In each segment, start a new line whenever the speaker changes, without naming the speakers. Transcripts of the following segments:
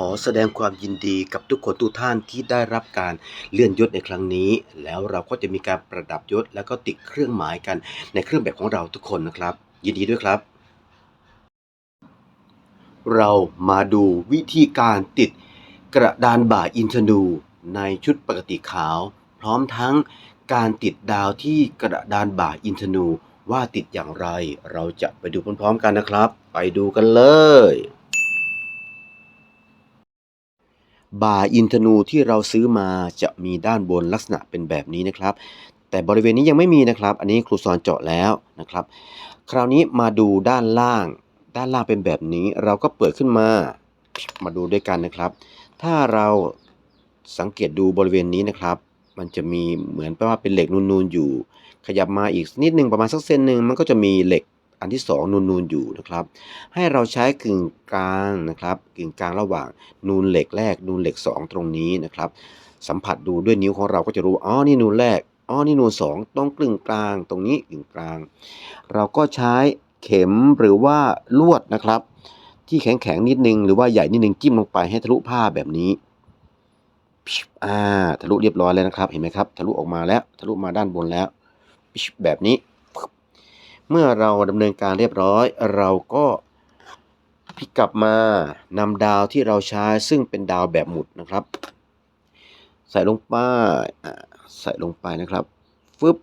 ขอแสดงความยินดีกับทุกคนทุกท่านที่ได้รับการเลื่อนยศในครั้งนี้ แล้วเราก็จะมีการประดับยศแล้วก็ติดเครื่องหมายกันในเครื่องแบบของเราทุกคนนะครับ ยินดีด้วยครับ เรามาดูวิธีการติดกระดานบ่าอินทนูในชุดปกติขาว พร้อมทั้งการติดดาวที่กระดานบ่าอินทนูว่าติดอย่างไร เราจะไปดูพร้อมๆกันนะครับ ไปดูกันเลย บ่าอินทนูที่เราซื้อมาจะมีด้านบนลักษณะเป็นแบบนี้นะครับ แต่บริเวณนี้ยังไม่มีนะครับ อันนี้ครูสอนเจาะแล้วนะครับ คราวนี้มาดูด้านล่าง ด้านล่างเป็นแบบนี้ เราก็เปิดขึ้นมา มาดูด้วยกันนะครับ ถ้าเราสังเกตดูบริเวณนี้นะครับ มันจะมีเหมือนแปลว่าเป็นเหล็กนูนๆอยู่ ขยับมาอีกนิดนึงประมาณสักเซนหนึ่งมันก็จะมีเหล็ก อันที่สองนูนๆอยู่นะครับ ให้เราใช้กึ่งกลางนะครับกึ่งกลางระหว่างนูนเหล็กแรก นูนเหล็กสองตรงนี้นะครับ สัมผัสดูด้วยนิ้วของเราก็จะรู้อ๋อนี่นูนแรกอ๋อนี่นูนสองต้องกึ่งกลาง ตรงนี้กึ่งกลาง เราก็ใช้เข็มหรือว่าลวดนะครับ ที่แข็งๆนิดนึงหรือว่าใหญ่นิดนึงจิ้มลงไปให้ทะลุผ้าแบบนี้อ่าทะลุเรียบร้อยแล้วนะครับ เห็นไหมครับ ทะลุออกมาแล้ว ทะลุมาด้านบนแล้ว แบบนี้ เมื่อเราดำเนินการเรียบร้อย เราก็พลิกกลับมานำดาวที่เราใช้ซึ่งเป็นดาวแบบหมุดนะครับ ใส่ลงไปใส่ลงไปนะครับฟึบ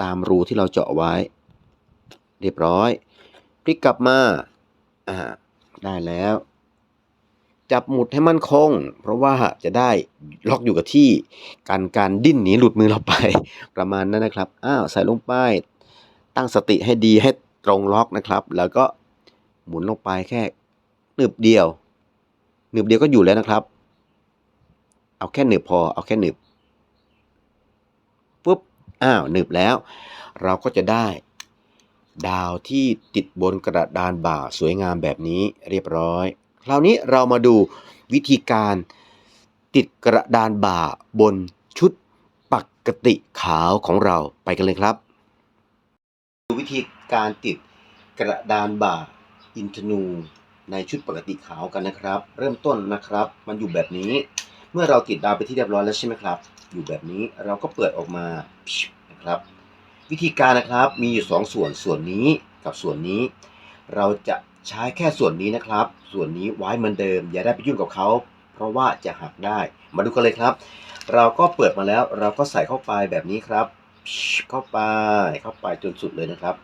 ตามรูที่เราเจาะไว้ เรียบร้อยพลิกกลับมาอ่าได้แล้ว จับหมุดให้มั่นคง เพราะว่าจะได้ล็อกอยู่กับที่กันการดิ้นหนีหลุดมือเราไปประมาณนั้นนะครับอ้าวใส่ลงไป ตั้งสติให้ดีให้ตรงล็อกนะครับ แล้วก็หมุนลงไปแค่หนึบเดียวหนึบเดียวก็อยู่แล้วนะครับ เอาแค่หนึบพอ เอาแค่หนึบปุ๊บอ้าวหนึบแล้ว เราก็จะได้ ดาวที่ติดบนกระดานบ่าสวยงามแบบนี้เรียบร้อย คราวนี้เรามาดูวิธีการติดกระดานบ่าบนชุดปกติขาวของเราไปกันเลยครับ วิธีการติดกระดานบ่าอินทนูในชุดปกติขาวกันนะครับ เริ่มต้นนะครับ มันอยู่แบบนี้ เมื่อเราติดดาวไปที่เรียบร้อยแล้วใช่ไหมครับ อยู่แบบนี้เราก็เปิดออกมานะครับ วิธีการนะครับมีอยู่สองส่วนส่วนนี้กับส่วนนี้ เราจะใช้แค่ส่วนนี้นะครับ ส่วนนี้ไว้เหมือนเดิม อย่าได้ไปยุ่งกับเขาเพราะว่าจะหักได้ มาดูกันเลยครับ เราก็เปิดมาแล้วเราก็ใส่เข้าไปแบบนี้ครับ เข้าไปเข้าไปจนสุดเลยนะครับ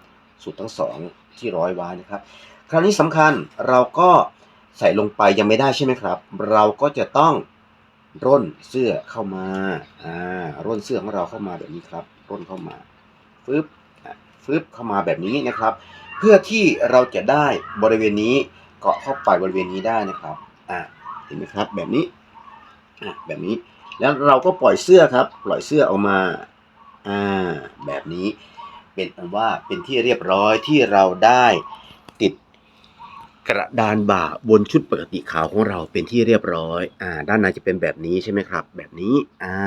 สุดทั้งสองที่ร้อยไว้นะครับ คราวนี้สำคัญเราก็ใส่ลงไปยังไม่ได้ใช่ไหมครับ เราก็จะต้องร่นเสื้อเข้ามาอ่าร่นเสื้อของเราเข้ามาแบบนี้ครับ ร่นเข้ามาฟึบอะฟึบเข้ามาแบบนี้นะครับ เพื่อที่เราจะได้บริเวณนี้เกาะเข้าไปบริเวณนี้ได้นะครับอ่าเห็นไหมครับแบบนี้อะแบบนี้แล้วเราก็ปล่อยเสื้อครับ ปล่อยเสื้อออกมา อ่าแบบนี้เป็นอันว่าเป็นที่เรียบร้อยที่เราได้ติดกระดานบ่าบนชุดปกติขาวของเราเป็นที่เรียบร้อย อ่า ด้านในจะเป็นแบบนี้ใช่ไหมครับ แบบนี้ อ่า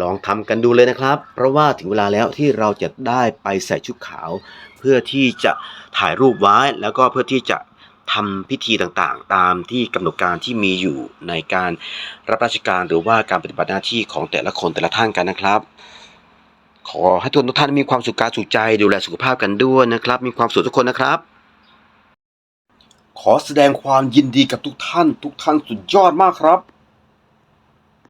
ลองทำกันดูเลยนะครับ เพราะว่าถึงเวลาแล้วที่เราจะได้ไปใส่ชุดขาว เพื่อที่จะถ่ายรูปไว้แล้วก็เพื่อที่จะ ทำพิธีต่างๆ ตามที่กำหนดการที่มีอยู่ในการรับราชการหรือว่าการปฏิบัติหน้าที่ของแต่ละคนแต่ละท่านกันนะครับ ขอให้ทุกทุกท่านมีความสุขกายสุขใจดูแลสุขภาพกันด้วยนะครับ มีความสุขทุกคนนะครับ ขอแสดงความยินดีกับทุกท่าน ทุกท่านสุดยอดมากครับ